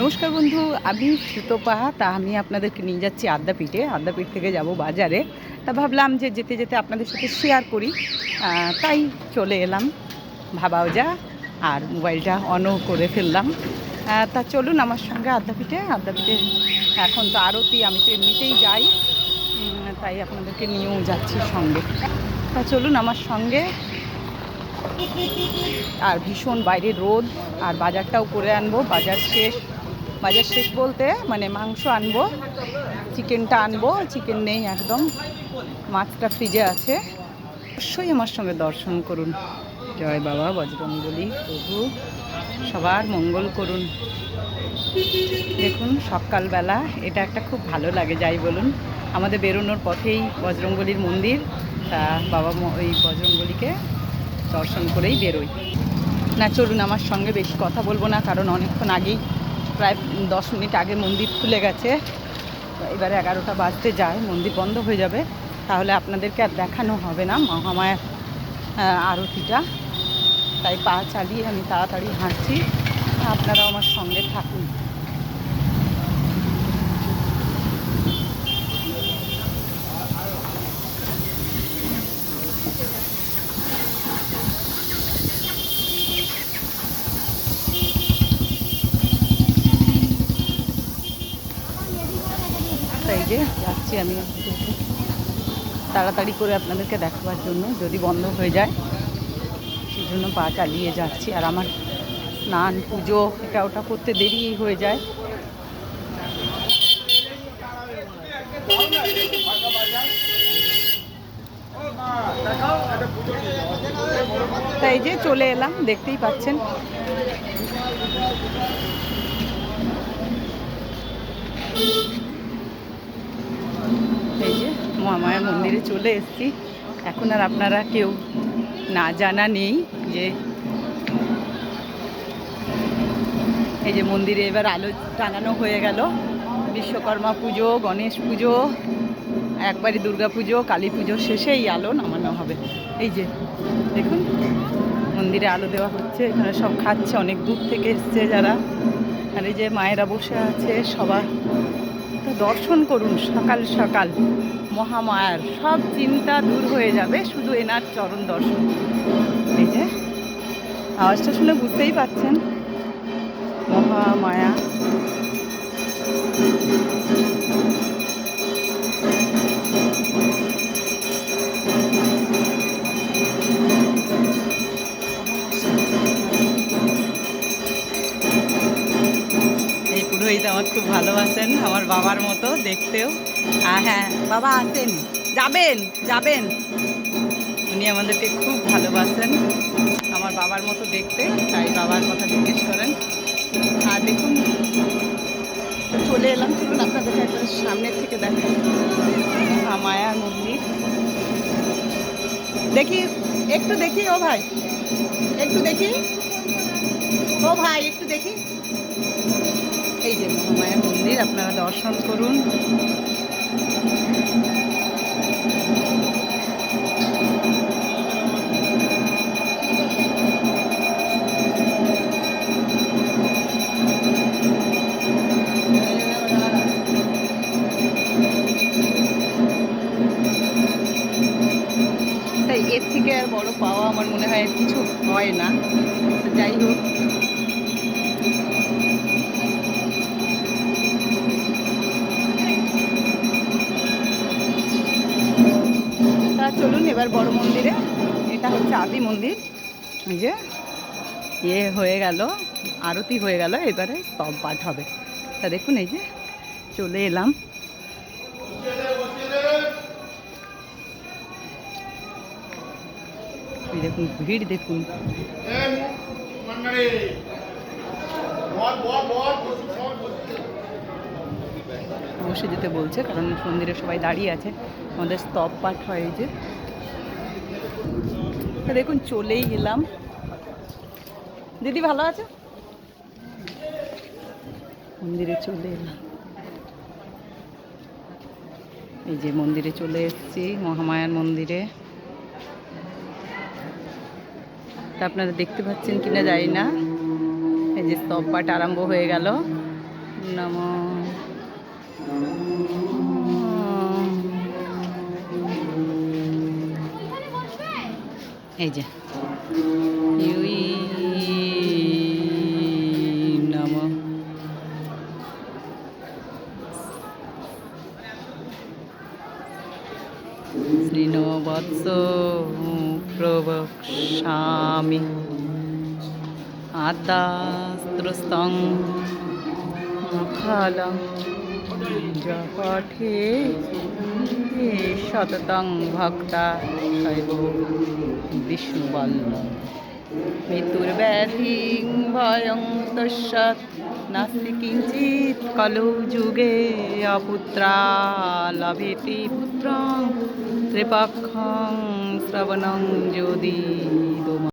নমস্কার বন্ধু, আমি সুতোপা। তা আমি আপনাদেরকে নিয়ে যাচ্ছি আদ্যাপীঠে। আদ্যাপীঠ থেকে যাব বাজারে। তা ভাবলাম যে যেতে যেতে আপনাদের সাথে শেয়ার করি। তাই চলে এলাম। ভাবাও যা, আর মোবাইলটা অনও করে ফেললাম। তা চলুন আমার সঙ্গে আদ্যাপীঠে। আদ্যাপীঠে এখন তো আরতি, আমি তো এমনিতেই যাই। তাই আপনাদেরকে নিয়েও যাচ্ছি সঙ্গে। তা চলুন আমার সঙ্গে। আর ভীষণ বাইরে রোদ, আর বাজারটাও করে আনব। বাজার শেষ। বাজার শেষ বলতে মানে মাংস আনব, চিকেনটা আনব, চিকেন নেই একদম, মাছটা ফ্রিজে আছে। অবশ্যই আমার সঙ্গে দর্শন করুন। জয় বাবা বজরঙ্গলী প্রভু, সবার মঙ্গল করুন। দেখুন, সকালবেলা এটা একটা খুব ভালো লাগে, যাই বলুন। আমাদের বেরোনোর পথেই বজরঙ্গলির মন্দির, তা বাবা ওই বজরঙ্গলিকে দর্শন করেই বেরোই। না, চলুন, আমার সঙ্গে বেশি কথা বলব না, কারণ অনেকক্ষণ আগেই প্রায় দশ মিনিট আগে মন্দির খুলে গেছে। এবার এগারোটা বাজতে যায়, মন্দির বন্ধ হয়ে যাবে। তাহলে আপনাদেরকে আর দেখানো হবে না, মহামায়ার আরতিটা। তাই পা চালিয়ে আমি তাড়াতাড়ি হাঁটছি। আপনারাও আমার সঙ্গে থাকুন। যে যাচ্ছি আমি তাড়াতাড়ি করে আপনাদেরকে দেখাবার জন্য, যদি বন্ধ হয়ে যায় সেই জন্য পা চালিয়ে যাচ্ছি। আর আমার স্নান, পুজো, এটা ওটা করতে দেরি হয়ে যায়। তাই যে চলে এলাম, দেখতেই পাচ্ছেন। এই যে মহামায়া মন্দিরে চলে এসেছি। এখন আর আপনারা কেউ না জানা নেই যে এই যে মন্দিরে এবার আলো টাঙানো হয়ে গেল। বিশ্বকর্মা পুজো, গণেশ পুজো, একবারই দুর্গা পুজো, কালী পুজো শেষে এই আলো নামানো হবে। এই যে, দেখুন, মন্দিরে আলো দেওয়া হচ্ছে। এখানে সব খাচ্ছে, অনেক দূর থেকে এসছে যারা। আর এই যে মায়েরা বসে আছে সবাই তো দর্শন করুন সকাল সকাল। মহামায়ার, সব চিন্তা দূর হয়ে যাবে শুধু এনার চরণ দর্শন। এই যে, আওয়াজটা শুনে বুঝতেই পাচ্ছেন মহামায়া। এই আমার খুব ভালোবাসেন আমার বাবার মতো দেখতেও। আর হ্যাঁ বাবা আসেন যাবেন যাবেন। উনি আমাদেরকে খুব ভালোবাসেন আমার বাবার মতো দেখতে, তাই বাবার কথা জিজ্ঞেস করেন। আর দেখুন, চলে এলাম, চলুন আপনাদেরকে একবার সামনের থেকে দেখেন মায়ার মন্দির। দেখি, একটু দেখি, ও ভাই। একটু দেখি। ও ভাই, একটু দেখি। এই যে মহামায়া মন্দির, আপনারা দর্শন করুন। তাই এর থেকে আর বড় পাওয়া আমার মনে হয় কিছু হয় না। যাই হোক। চলুন এবার বড় মন্দিরে। এটা হচ্ছে আদি মন্দির। এই যে ইয়ে হয়ে গেল, আরতি হয়ে গেল, এবারে স্তব পাঠ হবে। তা দেখুন, এই যে, চলে এলাম। দেখুন, ভিড় দেখুন। বসে যেতে বলছে, কারণ মন্দিরে সবাই দাঁড়িয়ে আছে। আমাদের স্তব পাঠ হয় এই যে। দেখুন, চলেই গেলাম দিদি, ভালো আছে? মন্দিরে চলে এলাম। এই যে মন্দিরে চলে এসেছি, মহামায়ার মন্দিরে। তা আপনারা দেখতে পাচ্ছেন কিনা জানি না। এই যে স্তব পাঠ আরম্ভ হয়ে গেল। নম। এই যে। নম। শ্রীনবৎস প্রবক্ষ্যামি আদাস্ত্রস্তং খালং জপঠে শততং ভক্তা বিষ্ণুবল্ল মৃত্যুর্ব্যাধিং ভয়ং তস্যাৎ নাস্তি কিঞ্চিৎ কলৌ যুগে অপুত্রা লভেতে পুত্রং ত্রিপক্ষং শ্রবণং যদি